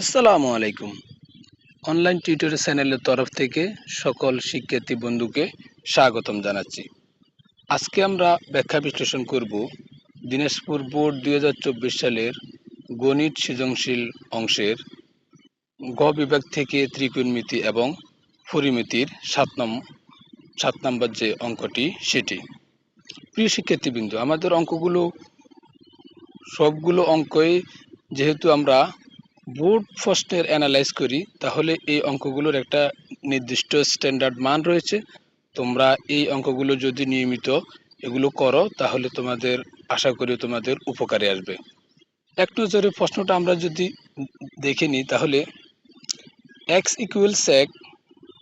আসসালামু আলাইকুম। Online tutor চ্যানেলের তরফ থেকে সকল শিক্ষার্থী বন্ধুকে স্বাগতম জানাচ্ছি। আজকে আমরা ব্যাখ্যা বিশ্লেষণ করব দিনাজপুর বোর্ড দু হাজার চব্বিশ সালের গণিত সৃজনশীল অংশের গ বিভাগ থেকে ত্রিকোণমিতি এবং পরিমিতির সাত নম, সাত নম্বর যে অঙ্কটি, সেটি। প্রিয় শিক্ষার্থীবৃন্দ, আমাদের অঙ্কগুলো সবগুলো অঙ্কই যেহেতু আমরা বোর্ড প্রশ্নের অ্যানালাইজ করি, তাহলে এই অঙ্কগুলোর একটা নির্দিষ্ট স্ট্যান্ডার্ড মান রয়েছে। তোমরা এই অঙ্কগুলো যদি নিয়মিত এগুলো করো, তাহলে তোমাদের, আশা করি তোমাদের উপকারে আসবে। এক নজরে প্রশ্নটা আমরা যদি দেখে নিই, তাহলে x equal sec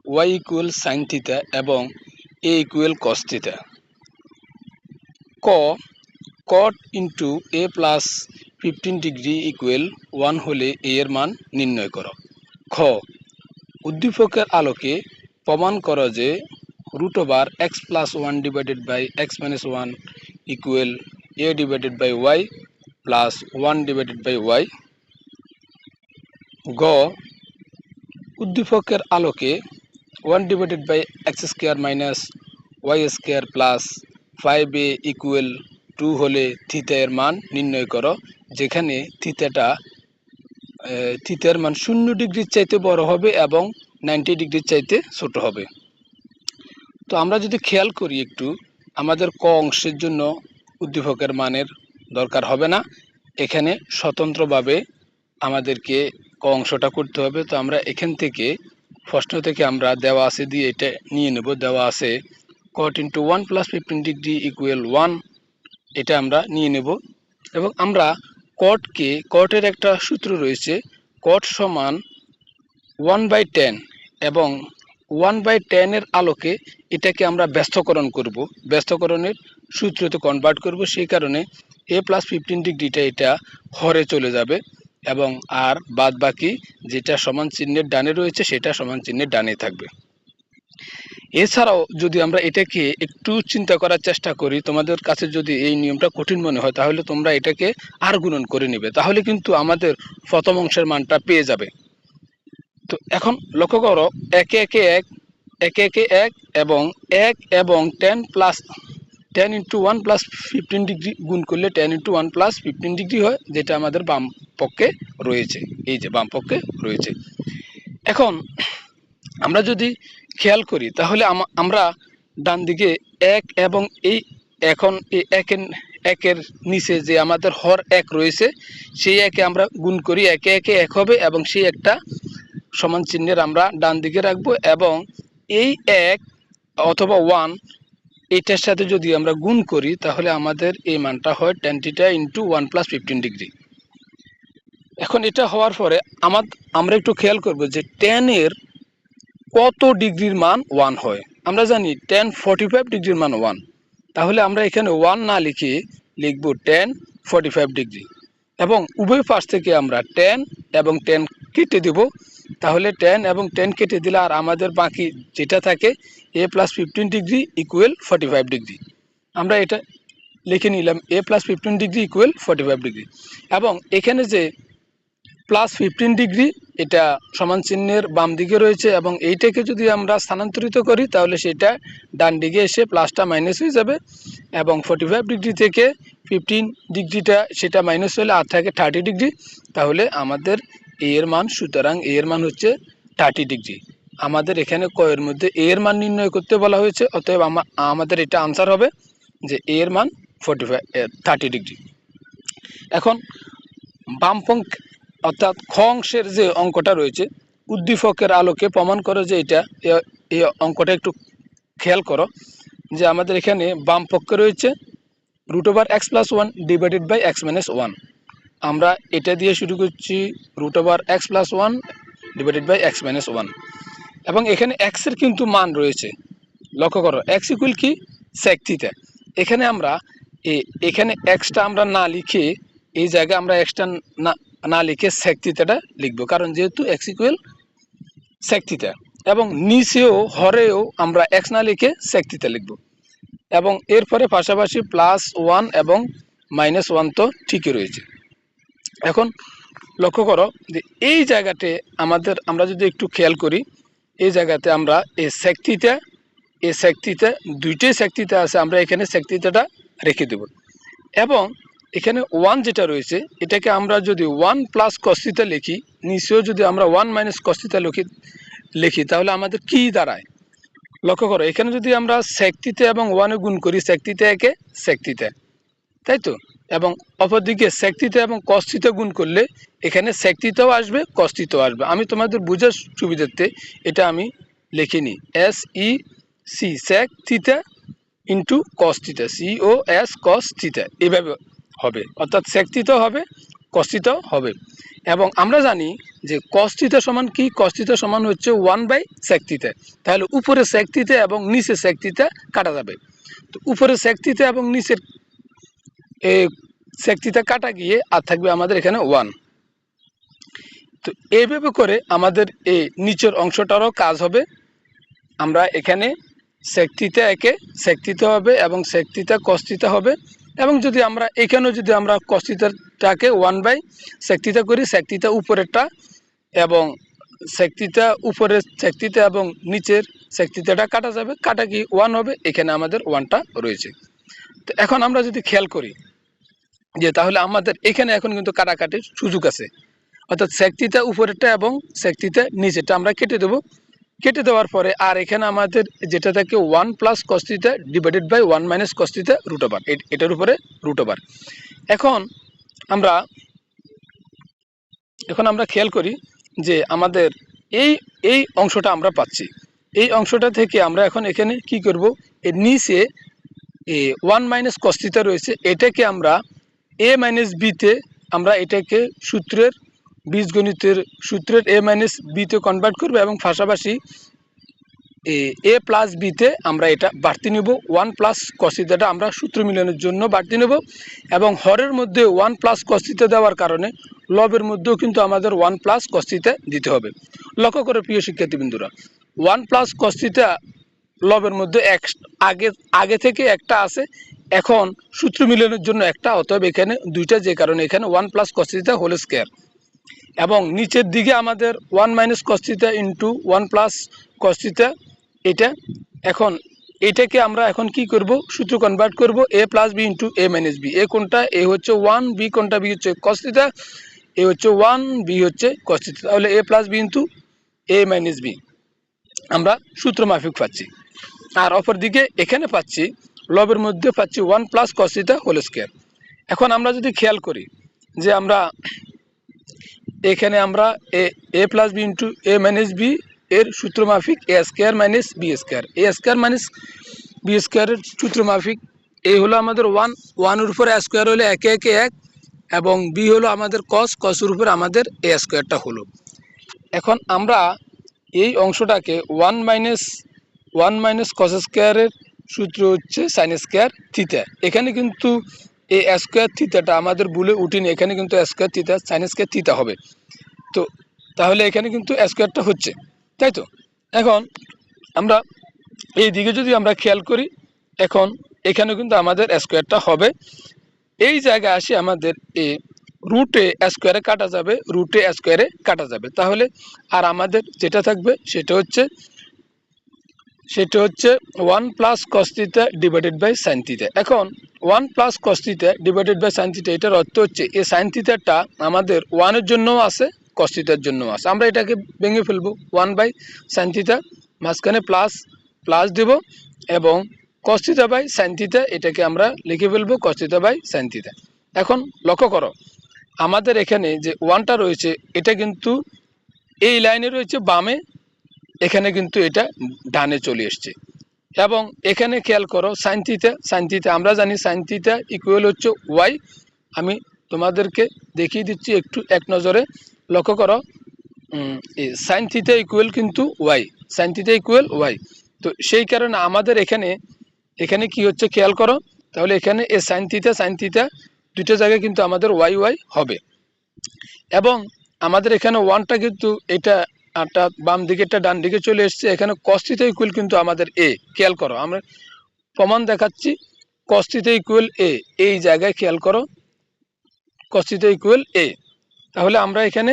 y equal sine theta এবং এ ইকুয়াল কস থিতা ক cot into A plus fifteen degree equal one হলে এ এর মান নির্ণয় করো। খ, উদ্দীপকের আলোকে প্রমাণ করো যে root over x plus one divided by x minus one equal A divided by y plus one divided by y গ, উদ্দীপকের আলোকে one divided by x square minus y square plus five A equal two হলে theta এর মান নির্ণয় করো। যেখানে থিতাটা থিতার মান শূন্য ডিগ্রির চাইতে বড় হবে এবং নাইনটি ডিগ্রির চাইতে ছোট হবে। তো আমরা যদি খেয়াল করি একটু, আমাদের ক অংশের জন্য উদ্দীপকের মানের দরকার হবে না। এখানে স্বতন্ত্রভাবে আমাদেরকে ক অংশটা করতে হবে। তো আমরা এখান থেকে, প্রশ্ন থেকে আমরা দেওয়া আছে দিয়ে এটা নিয়ে নেব। দেওয়া আছে cot into one plus fifteen degree equal one, এটা আমরা নিয়ে নেব। এবং আমরা কটকে কটের একটা সূত্র রয়েছে কট সমান ওয়ান বাই টেন এবং ওয়ান বাই টেনের আলোকে এটাকে আমরা ব্যস্তকরণ করব। ব্যস্তকরণের সূত্রতে কনভার্ট করব, সেই কারণে এ প্লাস ফিফটিন ডিগ্রিটা এটা হরে চলে যাবে এবং আর বাদ বাকি যেটা সমান চিহ্নের ডানে রয়েছে, সেটা সমান চিহ্নের ডানে থাকবে। এছাড়াও যদি আমরা এটাকে একটু চিন্তা করার চেষ্টা করি, তোমাদের কাছে যদি এই নিয়মটা কঠিন মনে হয়, তাহলে তোমরা এটাকে আর গুণন করে নিবে। তাহলে কিন্তু আমাদের প্রথম অংশের মানটা পেয়ে যাবে। তো এখন লক্ষ্য করো, একে একে এক, একে একে এক এবং এক এবং ten plus ten into one plus fifteen degree গুণ করলে ten into one plus fifteen degree হয়, যেটা আমাদের বাম পক্ষে রয়েছে। এই যে বাম পক্ষে রয়েছে। এখন আমরা যদি খেয়াল করি, তাহলে আমরা ডান দিকে এক এবং এই এখন এই একের একের নিচে যে আমাদের হর এক রয়েছে, সেই একে আমরা গুণ করি, একে একে এক হবে এবং সেই একটা সমান চিহ্নের আমরা ডান দিকে রাখব এবং এই এক অথবা ওয়ান এইটার সাথে যদি আমরা গুণ করি, তাহলে আমাদের এই মানটা হয় টেনটিটা into one plus fifteen degree এখন এটা হওয়ার পরে আমার আমরা একটু খেয়াল করব যে টেনের কত ডিগ্রির মান ওয়ান হয়? আমরা জানি টেন ফর্টি ফাইভ ডিগ্রির মান ওয়ান। তাহলে আমরা এখানে ওয়ান না লিখে লিখব টেন ফর্টি ফাইভ ডিগ্রি। এবং উভয় পাশ থেকে আমরা টেন এবং টেন কেটে দেব। তাহলে টেন এবং টেন কেটে দিলে আর আমাদের বাকি যেটা থাকে, A plus fifteen degree equal forty five degree. আমরা এটা লিখে নিলাম, A plus fifteen degree equal forty five degree. এবং এখানে যে প্লাস ফিফটিন ডিগ্রি এটা সমান চিহ্নের বাম দিকে রয়েছে এবং এইটাকে যদি আমরা স্থানান্তরিত করি, তাহলে সেটা ডান দিকে এসে প্লাসটা মাইনাস হয়ে যাবে এবং ফর্টি ফাইভ ডিগ্রি থেকে ফিফটিন ডিগ্রিটা সেটা মাইনাস হলে আর থাকে থার্টি ডিগ্রি তাহলে আমাদের এ এর মান, সুতরাং এ এর মান হচ্ছে থার্টি ডিগ্রি আমাদের এখানে কয়ের মধ্যে এ এর মান নির্ণয় করতে বলা হয়েছে, অতএব আমাদের এটা আনসার হবে যে এ এর মান ফর্টি ফাইভ থার্টি ডিগ্রি এখন বামপঙ্ক অর্থাৎ খ অংশের যে অঙ্কটা রয়েছে, উদ্দীপকের আলোকে প্রমাণ করো যে এটা এই অঙ্কটা একটু খেয়াল করো যে আমাদের এখানে বাম পক্ষে রয়েছে root over X plus one divided by X minus one আমরা এটা দিয়ে শুরু করছি root over X plus one divided by X minus one এবং এখানে এক্সের কিন্তু মান রয়েছে। লক্ষ্য করো এক্স ইকুয়াল কি? সেকথিতে এখানে আমরা এখানে এক্সটা আমরা না লিখে এই জায়গায় আমরা এক্সটা না না লিখে সেকথিতাটা লিখব। কারণ যেহেতু এক্স ইকুয়াল সেকথিতা এবং নিচেও, হরেও আমরা এক্স না লিখে সেকথিতা লিখব। এবং এরপরে পাশাপাশি প্লাস ওয়ান এবং মাইনাস ওয়ান তো ঠিকই রয়েছে। এখন লক্ষ্য করো যে এই জায়গাতে আমাদের, আমরা যদি একটু খেয়াল করি, এই জায়গাতে আমরা এই শক্তিটা এই শক্তিতে দুইটাই শক্তিতে আছে, আমরা এখানে শক্তিটা রেখে দেব। এবং এখানে ওয়ান যেটা রয়েছে, এটাকে আমরা যদি ওয়ান প্লাস কস্তিতে লিখি নিচেও যদি আমরা ওয়ান মাইনাস কস্তিতে লিখি লিখি, তাহলে আমাদের কি দাঁড়ায়? লক্ষ্য করো, এখানে যদি আমরা শক্তিতে এবং ওয়ানে গুণ করি শক্তিতে একে শক্তিতে তাই তো? এবং অপরদিকে শক্তিতে এবং কস্তিতে গুণ করলে, এখানে শক্তিতেও আসবে কস্তিতেও আসবে। আমি তোমাদের বুঝার সুবিধার্থে এটা আমি লিখিনি। S E C sec into cos theta C O S cos theta এইভাবে হবে। অর্থাৎ সেকথিতাও হবে কস্তিতাও হবে। এবং আমরা জানি যে কস্তিতা সমান কি? কস্তিতা সমান হচ্ছে ওয়ান বাই সেকথিতা তাহলে উপরে সেকথিতা এবং নিচে সেকথিতা কাটা যাবে। তো উপরে সেকথিতা এবং নিচের এই সেকথিতা কাটা গিয়ে আর থাকবে আমাদের এখানে ওয়ান তো এইভাবে করে আমাদের এই নিচের অংশটারও কাজ হবে। আমরা এখানে সেকথিতা একে সেকথিতা হবে এবং সেকথিতা কস্তিতা হবে। এবং যদি আমরা এখানেও যদি আমরা কস্তিতাটাকে ওয়ান বাই সেকথিতা করি সেকথিতা উপরেরটা এবং সেকথিতা উপরের সেকথিতা এবং নিচের সেকথিতাটা কাটা যাবে, কাটা কি ওয়ান হবে, এখানে আমাদের ওয়ানটা রয়েছে। তো এখন আমরা যদি খেয়াল করি যে তাহলে আমাদের এখানে এখন কিন্তু কাটাকাটির সুযোগ আছে। অর্থাৎ সেকথিতা উপরেরটা এবং সেকথিতা নিচেরটা আমরা কেটে দেবো। কেটে দেওয়ার পরে, আর এখানে আমাদের যেটা থাকে one plus cos theta divided by one minus cos theta root over এটার উপরে রুট ওভার এখন আমরা এখন আমরা খেয়াল করি যে আমাদের এই এই অংশটা আমরা পাচ্ছি। এই অংশটা থেকে আমরা এখন এখানে কি করব? এর নিচে এ ওয়ান মাইনাস কস্তিতা রয়েছে। এটাকে আমরা এ মাইনাস বিতে আমরা এটাকে সূত্রের বীজগণিতের সূত্রের এ মাইনাস বিতে কনভার্ট করব এবং পাশাপাশি এ প্লাস বিতে আমরা এটা বাড়তি নেব। ওয়ান প্লাস কস্তিতাটা আমরা সূত্র মিলনের জন্য বাড়তি নেব এবং হরের মধ্যে ওয়ান প্লাস কস্তিতে দেওয়ার কারণে লবের মধ্যেও কিন্তু আমাদের ওয়ান প্লাস কস্তিতে দিতে হবে। লক্ষ্য করে প্রিয় শিক্ষার্থীবৃন্দুরা ওয়ান প্লাস কস্তিতা লবের মধ্যে এক, আগে আগে থেকে একটা আছে, এখন সূত্র মিলনের জন্য একটা, অতএব এখানে দুইটা যে কারণে এখানে one plus cos theta whole square এবং নিচের দিকে আমাদের one minus cos theta into one plus cos theta এটা এখন, এটাকে আমরা এখন কি করব? সূত্র কনভার্ট করব A plus B into A minus B A কোনটা? এ হচ্ছে ওয়ান বি কোনটা? বি হচ্ছে কস্তিতা এ হচ্ছে ওয়ান বি হচ্ছে কস্তিতা তাহলে A plus B into A minus B আমরা সূত্র মাফিক পাচ্ছি। আর অপরদিকে এখানে পাচ্ছি, লবের মধ্যে পাচ্ছি one plus cos theta whole square এখন আমরা যদি খেয়াল করি যে আমরা এখানে আমরা A A plus B into A minus B এর সূত্র মাফিক A square minus B square A square minus B স্কোয়ারের সূত্র মাফিক এই হলো আমাদের ওয়ান ওয়ানের উপরে স্কোয়ার হলে একে একে এক এবং বি হলো আমাদের কস কসের উপরে আমাদের এ স্কোয়ারটা হলো। এখন আমরা এই অংশটাকে one minus one minus cos স্কোয়ারের সূত্র হচ্ছে সাইন স্কোয়ার থিতা এখানে কিন্তু এই স্কোয়ার থিতাটা আমাদের বলে উঠিনি, এখানে কিন্তু square theta sine square theta হবে। তো, তাহলে এখানে কিন্তু স্কোয়ারটা হচ্ছে, তাই তো? এখন আমরা এই দিকে যদি আমরা খেয়াল করি, এখন এখানে কিন্তু আমাদের স্কোয়ারটা হবে। এই জায়গায় আসি আমাদের এ রুটে স্কোয়ারে কাটা যাবে রুটে স্কোয়ারে কাটা যাবে। তাহলে আর আমাদের যেটা থাকবে, সেটা হচ্ছে সেটা হচ্ছে one plus cos theta divided by sine theta এখন one plus cos theta divided by sine theta এটার অর্থ হচ্ছে এই সাইন থিতাটা আমাদের ওয়ানের জন্যও আছে কস্তিতার জন্যও আছে। আমরা এটাকে ভেঙে ফেলব। ওয়ান বাই সাইন থিতা মাঝখানে প্লাস প্লাস দেব এবং কস্তিতা বাই সাইন থিতা এটাকে আমরা লিখে ফেলব কস্তিতা বাই সাইন থিতা এখন লক্ষ্য করো, আমাদের এখানে যে ওয়ানটা রয়েছে, এটা কিন্তু এই লাইনে রয়েছে বামে এখানে কিন্তু এটা ডানে চলে এসছে। এবং এখানে খেয়াল করো সাইন থিতা আমরা জানি সাইন থিতা ইকুয়াল হচ্ছে ওয়াই আমি তোমাদেরকে দেখিয়ে দিচ্ছি, একটু এক নজরে লক্ষ্য করো। সাইন থিতা ইকুয়াল কিন্তু Y sine theta equal Y তো সেই কারণে আমাদের এখানে এখানে কি হচ্ছে খেয়াল করো? তাহলে এখানে এ সাইন থিতা দুটো জায়গায় কিন্তু আমাদের ওয়াই ওয়াই হবে। এবং আমাদের এখানে ওয়ানটা কিন্তু এটা আটটা বাম দিকেরটা ডান দিকে চলে এসছে। এখানে কস্তিতে ইকুয়াল কিন্তু আমাদের এ। খেয়াল করো, আমরা প্রমাণ দেখাচ্ছি কস্তিতে ইকুয়েল এ। এই জায়গায় খেয়াল করো কস্তিতে ইকুয়াল এ। তাহলে আমরা এখানে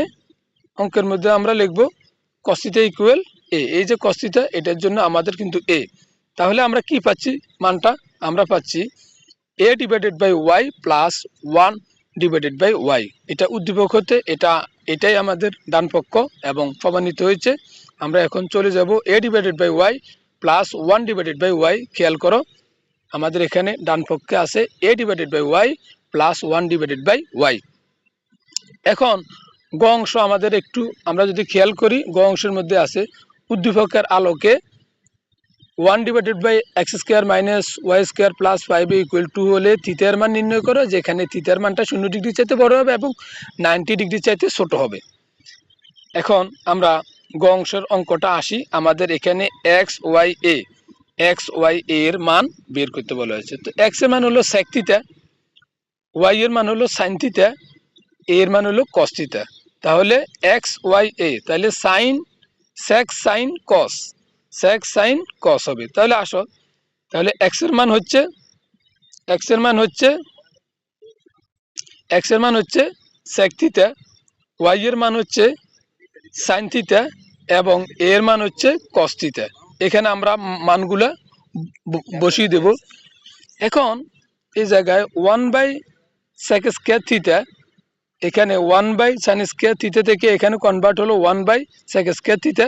অঙ্কের মধ্যে আমরা লিখব কস্তিটা ইকুয়েল এ। এই যে কস্তিটা, এটার জন্য আমাদের কিন্তু এ। তাহলে আমরা কি পাচ্ছি? মানটা আমরা পাচ্ছি A divided by Y plus one divided by Y এটা উদ্দীপক হতে, এটা এটাই আমাদের ডান পক্ষ এবং প্রমাণিত হয়েছে। আমরা এখন চলে যাব A divided by Y plus one divided by Y খেয়াল করো, আমাদের এখানে ডান পক্ষে আছে A divided by Y plus one divided by Y এখন, গ অংশ আমাদের একটু, আমরা যদি খেয়াল করি, গ অংশের মধ্যে আছে উদ্দীপকের আলোকে one divided by X square minus Y square plus five equal to হলে থিতার মান নির্ণয় করো, যেখানে থিতার মানটা শূন্য ডিগ্রি চাইতে বড় হবে এবং নাইনটি ডিগ্রি চাইতে ছোট হবে। এখন আমরা গ অংশের অঙ্কটা আসি। আমাদের এখানে x Y A x Y এর মান বের করতে বলা হয়েছে। তো এক্সের মান হলো সেক থিতা ওয়াই এর মান হলো সাইন থিতা এ এর মান হলো কস থিতা তাহলে এক্স ওয়াই এ তাহলে sine sec sine cos sec sine cos হবে। তাহলে আসো, তাহলে এক্সের মান হচ্ছে এক্সের মান হচ্ছে এক্সের মান হচ্ছে সেক ওয়াই এর মান হচ্ছে সাইন এবং এর মান হচ্ছে কস এখানে আমরা মানগুলা বসিয়ে দেব। এখন এই জায়গায় one by sec square theta এখানে one by sine square theta থেকে এখানে কনভার্ট হলো one by sec square theta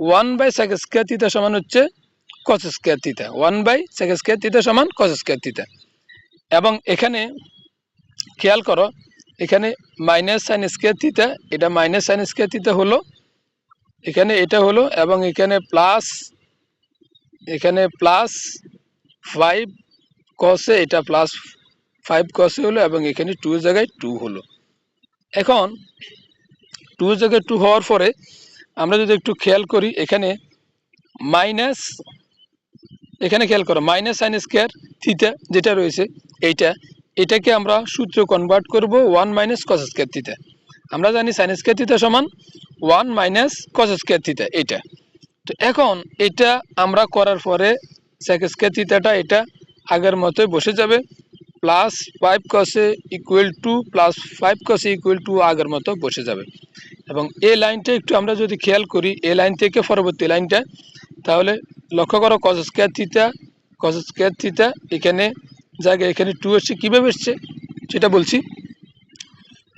one by sec square theta সমান হচ্ছে cos square theta one by sec square theta সমান কস স্কোয়ার থিতা এবং এখানে খেয়াল করো, এখানে মাইনাস সাইন স্কোয়ার থিতা এটা মাইনাস সাইন স্কোয়ার থিতা হলো, এখানে এটা হলো এবং এখানে প্লাস এখানে প্লাস ফাইভ কসে এটা প্লাস ফাইভ কসে হলো এবং এখানে টু জায়গায় টু হলো। এখন টু জায়গায় টু হওয়ার পরে আমরা যদি একটু খেয়াল করি, এখানে মাইনাস এখানে খেয়াল করো মাইনাস সাইন স্কোয়ার থিতা যেটা রয়েছে, এইটা, এটাকে আমরা সূত্র কনভার্ট করব one minus cos square theta আমরা জানি সাইন স্কোয়ার থিতা সমান one minus cos square theta এটা তো এখন এটা আমরা করার পরে সেক স্কোয়ার থিতাটা এটা আগের মতোই বসে যাবে। প্লাস ফাইভ কসে ইকুয়াল টু প্লাস ফাইভ কসে ইকুয়াল টু আগের মতো বসে যাবে। এবং এই লাইনটা একটু আমরা যদি খেয়াল করি, এই লাইন থেকে পরবর্তী লাইনটা, তাহলে লক্ষ্য করো কস স্কোয়ার থিতা কস স্কোয়ার থিতা এখানে জায়গায় এখানে টু এসছে, কীভাবে এসছে? সেটা বলছি,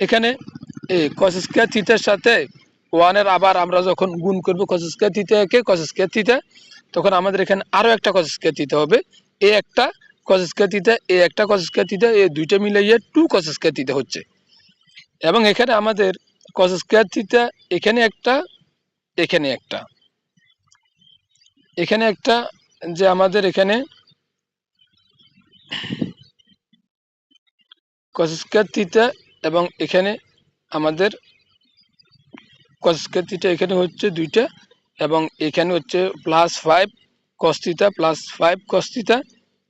এখানে এই কস স্কোয়ার থিতার সাথে ওয়ানের আবার আমরা যখন গুণ করব কস স্কোয়ার থিতাকে কস স্কোয়ার থিতা তখন আমাদের এখানে আরও একটা কস স্কোয়ার থিতা হবে। এ একটা কস স্কোয়ার থিতা এ একটা কস স্কোয়ার থিতা এই দুইটা মিলাইয়ে টু কস স্কোয়ার থিতা হচ্ছে। এবং এখানে আমাদের কস স্কোয়ার থিতা এখানে একটা এখানে একটা। এখানে একটা যে আমাদের এখানে কস স্কোয়ার থিতা এবং এখানে আমাদের কস স্কোয়ার থিটা এখানে হচ্ছে দুইটা এবং এখানে হচ্ছে plus five cos theta plus five cos theta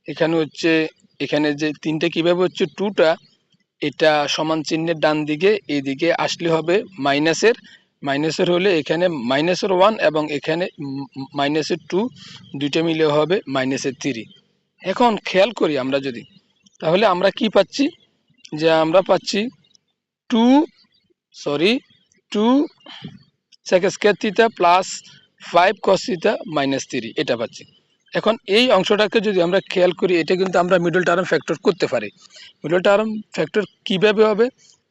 এখানে হচ্ছে, এখানে যে তিনটে কীভাবে হচ্ছে টুটা এটা সমান চিহ্নের ডান দিকে, এইদিকে আসলে হবে মাইনাসের মাইনাসের হলে এখানে মাইনাসের ওয়ান এবং এখানে মাইনাসের টু দুইটা মিলে হবে মাইনাসের থ্রি এখন খেয়াল করি আমরা যদি, তাহলে আমরা কি পাচ্ছি? যে আমরা পাচ্ছি two sorry two sec square theta plus five cos theta minus three এটা পাচ্ছি। এখন এই অংশটাকে যদি আমরা খেয়াল করি, এটা কিন্তু আমরা মিডল টার্ম ফ্যাক্টর করতে পারি। মিডল টার্ম ফ্যাক্টর কীভাবে হবে?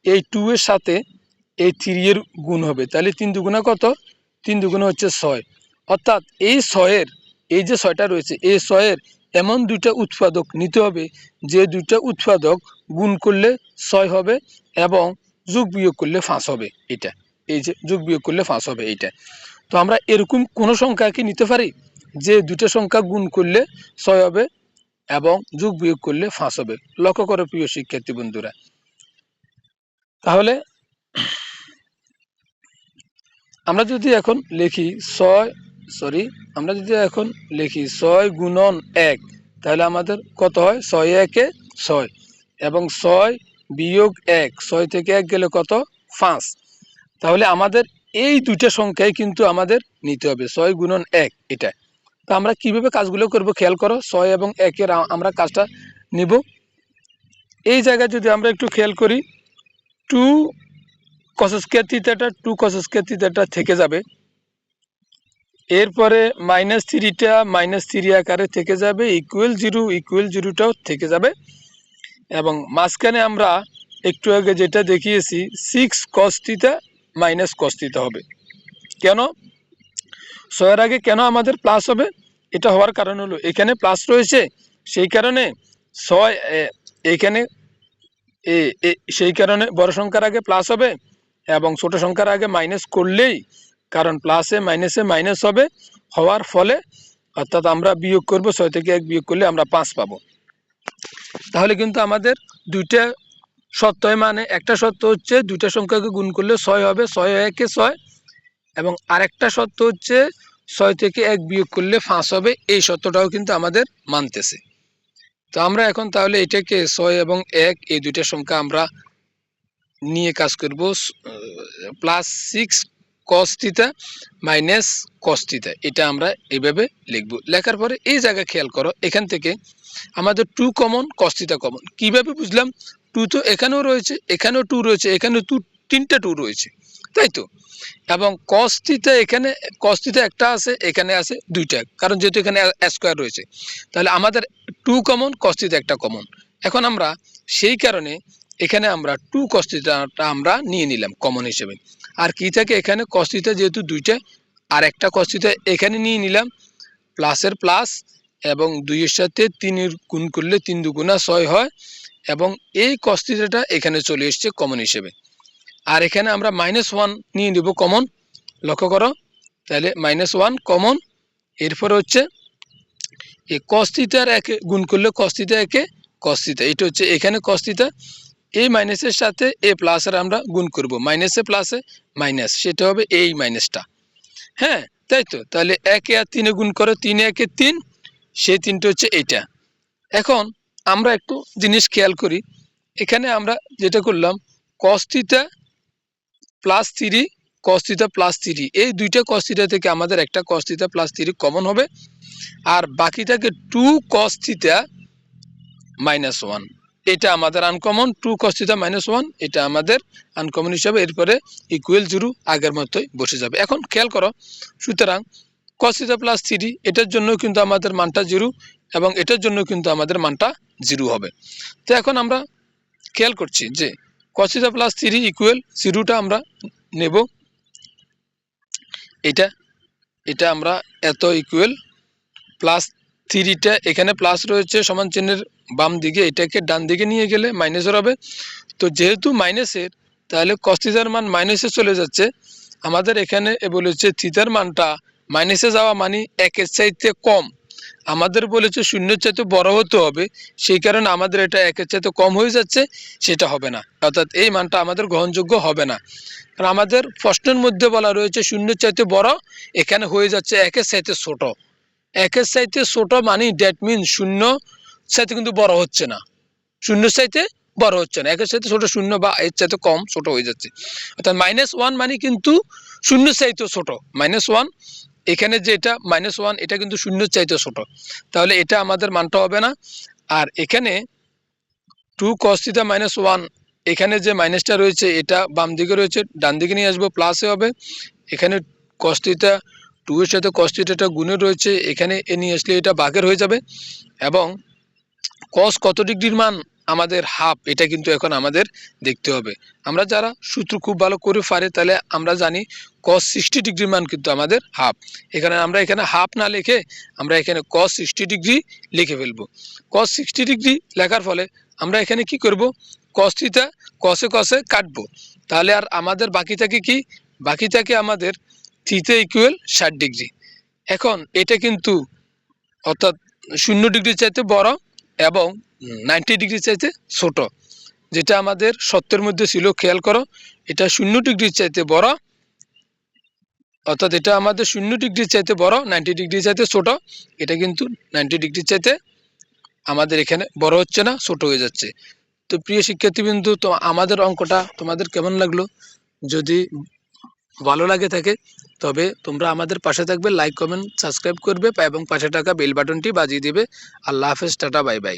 এই টু এর সাথে এই থ্রি এর গুণ হবে। তাহলে তিন দুগুণা কত? তিন দুগুণা হচ্ছে ছয়। অর্থাৎ এই ছয়ের, এই যে ছয়টা রয়েছে, এই ছয়ের এমন দুইটা উৎপাদক নিতে হবে, যে দুইটা উৎপাদক গুণ করলে ছয় হবে এবং যোগ বিয়োগ করলে ফাঁস হবে এটা। এই যে যোগ বিয়োগ করলে ফাঁস হবে এইটা। তো আমরা এরকম কোনো সংখ্যা কি নিতে পারি? যে দুটো সংখ্যা গুণ করলে ছয় হবে এবং যোগ বিয়োগ করলে ফাঁস হবে। লক্ষ্য করো প্রিয় শিক্ষার্থী বন্ধুরা। তাহলে আমরা যদি এখন লিখি ছয় সরি আমরা যদি এখন লিখি ছয় গুণন এক, তাহলে আমাদের কত হয়? ছয় একে ছয় এবং ছয় বিয়োগ এক, ছয় থেকে এক গেলে কত? পাঁচ। তাহলে আমাদের এই দুইটা সংখ্যাই কিন্তু আমাদের নিতে হবে, ছয় গুণন এক, এটা। তো আমরা কীভাবে কাজগুলো করব খেয়াল করো, ছয় এবং একের আমরা কাজটা নিব। এই জায়গায় যদি আমরা একটু খেয়াল করি টু কস স্কোয়ার থিতাটা টু কস স্কোয়ার থিতাটা থেকে যাবে। এরপরে মাইনাস থ্রিটা মাইনাস থ্রি আকারে থেকে যাবে ইকুয়াল জিরো ইকুয়াল জিরোটাও থেকে যাবে। এবং মাঝখানে আমরা একটু আগে যেটা দেখিয়েছি সিক্স কস্তিতা মাইনাস কস্তিতা হবে। কেন? ছয়ের আগে কেন আমাদের প্লাস হবে? এটা হওয়ার কারণ হলো, এখানে প্লাস রয়েছে, সেই কারণে ছয় এখানে সেই কারণে বড় সংখ্যার আগে প্লাস হবে এবং ছোট সংখ্যার আগে মাইনাস করলেই, কারণ প্লাসে মাইনাসে মাইনাস হবে, হওয়ার ফলে অর্থাৎ আমরা বিয়োগ করব, ছয় থেকে এক বিয়োগ করলে আমরা পাঁচ পাবো। তাহলে কিন্তু আমাদের দুইটা সত্যই মানে একটা সত্য হচ্ছে, দুইটা সংখ্যাকে গুণ করলে ছয় হবে, ছয় একে ছয় এবং আরেকটা সত্য হচ্ছে ছয় থেকে এক বিয়োগ করলে ফাঁস হবে, এই সত্যটাও কিন্তু আমাদের মানতেছে। তো আমরা এখন তাহলে এটাকে ছয় এবং এক, এই দুইটা সংখ্যা আমরা নিয়ে কাজ করব plus six cos theta minus cos theta এটা আমরা এইভাবে লিখব। লেখার পরে এই জায়গা খেয়াল করো, এখান থেকে আমাদের টু কমন কস্তিতা কমন কীভাবে বুঝলাম? টু তো এখানেও রয়েছে, এখানেও টু রয়েছে, এখানেও টু তিনটা টু রয়েছে, তাই তো? এবং কস্তিতা এখানে কস্তিতা একটা আছে, এখানে আছে দুইটা, কারণ যেহেতু এখানে স্কোয়ার রয়েছে। তাহলে আমাদের টু কমন কস্তিতা একটা কমন এখন আমরা সেই কারণে এখানে আমরা টু কস্তিতাটা আমরা নিয়ে নিলাম কমন হিসেবে। আর কি থাকে এখানে কস্তিতা যেহেতু দুইটা আর একটা কস্তিতা এখানে নিয়ে নিলাম প্লাসের প্লাস এবং দুইয়ের সাথে তিনের গুণ করলে তিন দুগুণা ছয় হয় এবং এই কস্তিতাটা এখানে চলে এসছে কমন হিসেবে। আর এখানে আমরা মাইনাস ওয়ান নিয়ে নেব কমন লক্ষ্য করো, তাহলে মাইনাস ওয়ান কমন এরপর হচ্ছে এই কস্তিতার একে গুণ করলে কস্তিতা একে কস্তিতা এটা হচ্ছে এখানে কস্তিতা এই মাইনাসের সাথে এ প্লাসের আমরা গুণ করব। মাইনাসে প্লাসে মাইনাস সেটা হবে এই মাইনাসটা হ্যাঁ তাই তো? তাহলে একে আর তিনে গুণ করো, তিনে একে তিন সেই তিনটা হচ্ছে এইটা। এখন আমরা একটু জিনিস খেয়াল করি। এখানে আমরা যেটা করলাম cos theta plus three cos theta plus three এই দুইটা কস্তিতা থেকে আমাদের একটা কস্তিতা প্লাস থ্রি কমন হবে। আর বাকিটাকে two cos theta minus one এটা আমাদের uncommon two cos theta minus one এটা আমাদের আনকমন হিসাবে এরপরে ইকুয়াল জিরো আগের মতোই বসে যাবে। এখন খেয়াল করো, সুতরাং কস্তিতা প্লাস থ্রি এটার জন্য কিন্তু আমাদের মানটা জিরো এবং এটার জন্য কিন্তু আমাদের মানটা জিরো হবে। তো এখন আমরা খেয়াল করছি যে কস্তিতা প্লাস থ্রি ইকুয়াল জিরোটা আমরা নেব। এটা এটা আমরা এত ইকুয়াল প্লাস থ্রিটা এখানে প্লাস রয়েছে সমান চিহ্নের বাম দিকে। এটাকে ডান দিকে নিয়ে গেলে মাইনাসের হবে। তো যেহেতু মাইনাসের তাহলে কস্তিতার মান মাইনাসে চলে যাচ্ছে। আমাদের এখানে বলেছে থিতার মানটা মাইনাসে যাওয়া মানে একের চাইতে কম। আমাদের বলেছে শূন্যের চাইতে বড় হতে হবে, সেই কারণে আমাদের এটা একের চাইতে কম হয়ে যাচ্ছে, সেটা হবে না। অর্থাৎ এই মানটা আমাদের গ্রহণযোগ্য হবে না। কারণ আমাদের প্রশ্নের মধ্যে বলা রয়েছে শূন্যের চাইতে বড়, এখানে হয়ে যাচ্ছে একের চাইতে ছোট। একের চাইতে ছোট মানে ড্যাট মিন শূন্য চাইতে কিন্তু বড় হচ্ছে না। শূন্যের চাইতে বড় হচ্ছে না। একের চাইতে ছোট শূন্য বা এর চাইতে কম ছোট হয়ে যাচ্ছে। অর্থাৎ মাইনাস ওয়ান মানে কিন্তু শূন্যের চাইতে ছোট। মাইনাস ওয়ান এখানে যে এটা মাইনাস ওয়ান এটা কিন্তু শূন্যের চাইতে ছোট। তাহলে এটা আমাদের মানটা হবে না। আর এখানে টু কস্তিতা মাইনাস ওয়ান এখানে যে মাইনাসটা রয়েছে, এটা বাম দিকে রয়েছে, ডান দিকে নিয়ে আসব প্লাসে হবে। এখানে কস্তিতা টু এর সাথে কস্তিটাটা গুণে রয়েছে, এখানে এ নিয়ে আসলে এটা বাঘের হয়ে যাবে। এবং কস কত ডিগ্রির মান? আমাদের হাফ এটা কিন্তু এখন আমাদের দেখতে হবে। আমরা যারা সূত্র খুব ভালো করে পারে, তাহলে আমরা জানি কস সিক্সটি ডিগ্রি মান কিন্তু আমাদের হাফ এখানে আমরা এখানে হাফ না লিখে আমরা এখানে কস সিক্সটি ডিগ্রি লিখে ফেলব। কস সিক্সটি ডিগ্রি লেখার ফলে আমরা এখানে কি করব? কস থিতা কসে কসে কাটবো। তাহলে আর আমাদের বাকি থাকে কি? বাকি থাকে আমাদের থিতে ইকুয়াল ষাট ডিগ্রি এখন এটা কিন্তু অর্থাৎ শূন্য ডিগ্রি চাইতে বড় এবং নাইনটি ডিগ্রি চাইতে ছোট। যেটা আমাদের সত্যের মধ্যে ছিল, খেয়াল করো, এটা শূন্য ডিগ্রি চাইতে বড়, অর্থাৎ এটা আমাদের শূন্য ডিগ্রি চাইতে বড় নাইনটি ডিগ্রি চাইতে ছোট, এটা কিন্তু নাইনটি ডিগ্রি চাইতে আমাদের এখানে বড় হচ্ছে না, ছোট হয়ে যাচ্ছে। তো প্রিয় শিক্ষার্থীবৃন্দু, তো আমাদের অঙ্কটা তোমাদের কেমন লাগল? যদি ভালো লাগে থাকে, তবে তোমরা আমাদের পাশে থাকবে লাইক কমেন্ট সাবস্ক্রাইব করবে, এবং পাশে টাকা বেল বাটনটি বাজিয়ে দেবে। আল্লাহ হাফেজ, টাটা বাই বাই